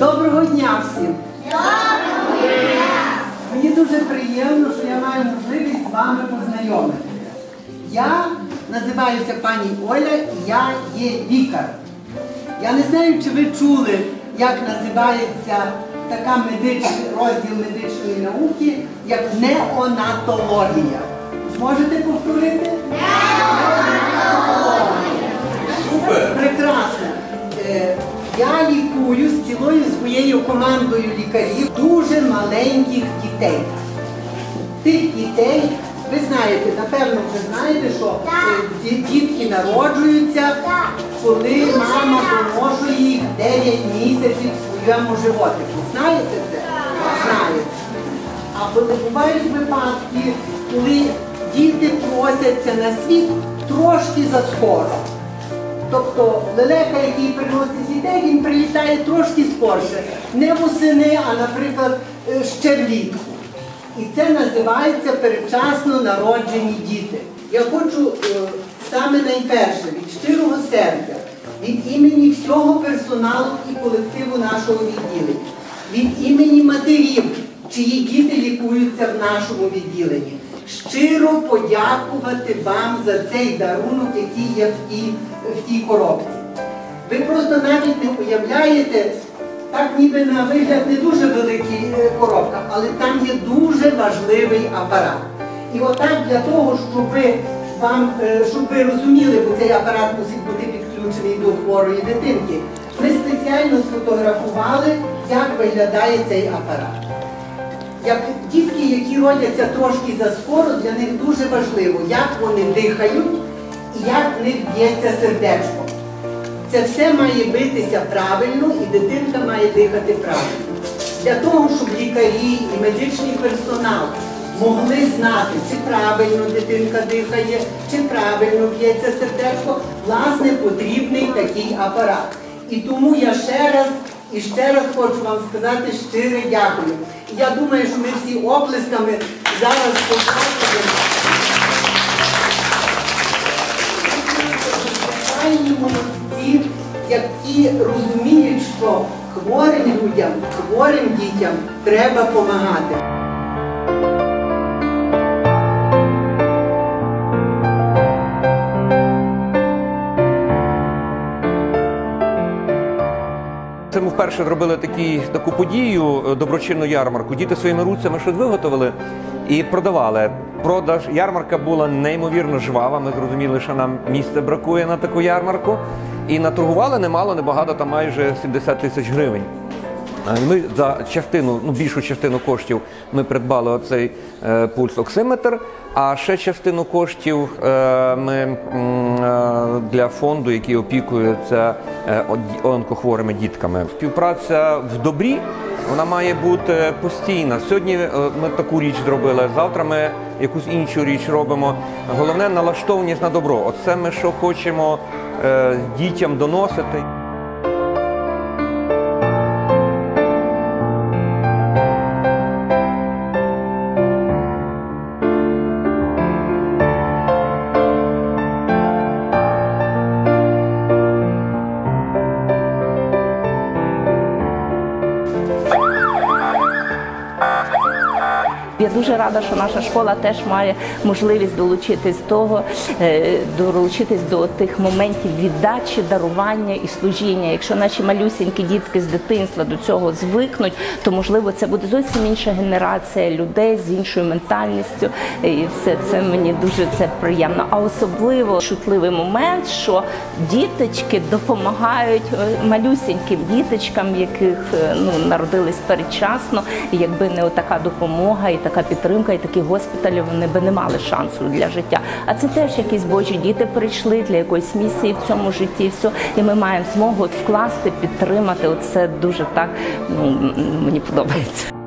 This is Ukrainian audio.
Доброго дня всім! Доброго дня! Мені дуже приємно, що я маю можливість з вами познайомити. Я називаюся пані Оля і я є лікар. Я не знаю, чи ви чули, як називається така медич... розділ медичної науки, як неонатологія. Можете повторити? Неонатологія! Командою лікарів дуже маленьких дітей. Тих дітей, ви знаєте, напевно, вже знаєте, що е, дітки народжуються, коли мама доношує їх 9 місяців в своєму животику. Знаєте це? Знаєте. А коли бувають випадки, коли діти просяться на світ трошки заскоро. Тобто лелека, який приносить дітей, він прилітає трошки скорше. Не восени, а, наприклад, е, ще влітку. І це називається передчасно народжені діти. Я хочу е, саме найперше від щирого серця, від імені всього персоналу і колективу нашого відділення, від імені матерів, чиї діти лікуються в нашому відділенні. Щиро подякувати вам за цей дарунок, який є в тій, в тій коробці. Ви просто навіть не уявляєте, так ніби на вигляд не дуже великий е, коробка, але там є дуже важливий апарат. І отак для того, щоб вам, е, щоб ви розуміли, бо цей апарат мусить бути підключений до хворої дитинки, ми спеціально сфотографували, як виглядає цей апарат. Як дітки, які родяться трошки заскоро, для них дуже важливо, як вони дихають як в них б'ється сердечко. Це все має битися правильно і дитинка має дихати правильно. Для того, щоб лікарі і медичний персонал могли знати, чи правильно дитинка дихає, чи правильно б'ється сердечко, власне, потрібний такий апарат. І тому я ще раз і ще раз хочу вам сказати щире дякую. Я думаю, що ми всі оплесками зараз покажемо. Звичайні молодці, які розуміють, що хворим людям, хворим дітям треба допомагати. Це ми вперше зробили такі, таку подію, е, доброчинну ярмарку. Діти своїми руцями щось виготовили і продавали. Продаж ярмарка була неймовірно жвава. Ми зрозуміли, що нам місця бракує на таку ярмарку. І наторгували немало, небагато, там майже 70 тисяч гривень. Ми за частину, ну більшу частину коштів ми придбали оцей е, пульс оксиметр, а ще частину коштів е, ми е, для фонду, який опікується е, онкохворими дітками. Співпраця в добрі вона має бути постійна. Сьогодні е, ми таку річ зробили, завтра ми якусь іншу річ робимо. Головне налаштованість на добро. Оце ми що хочемо е, дітям доносити. Я дуже рада, що наша школа теж має можливість долучитись того, е, долучитись до тих моментів віддачі, дарування і служіння. Якщо наші малюсінькі дітки з дитинства до цього звикнуть, то можливо це буде зовсім інша генерація людей з іншою ментальністю. І все це мені дуже це приємно. А особливо шутливий момент, що діточки допомагають е, малюсіньким діточкам, яких е, ну народились передчасно. Якби не така допомога і така підтримка, і такі госпіталі, вони би не мали шансу для життя. А це теж якісь божі діти прийшли для якоїсь місії в цьому житті. і Все, і ми маємо змогу от вкласти, підтримати. Оце дуже так ну, мені подобається.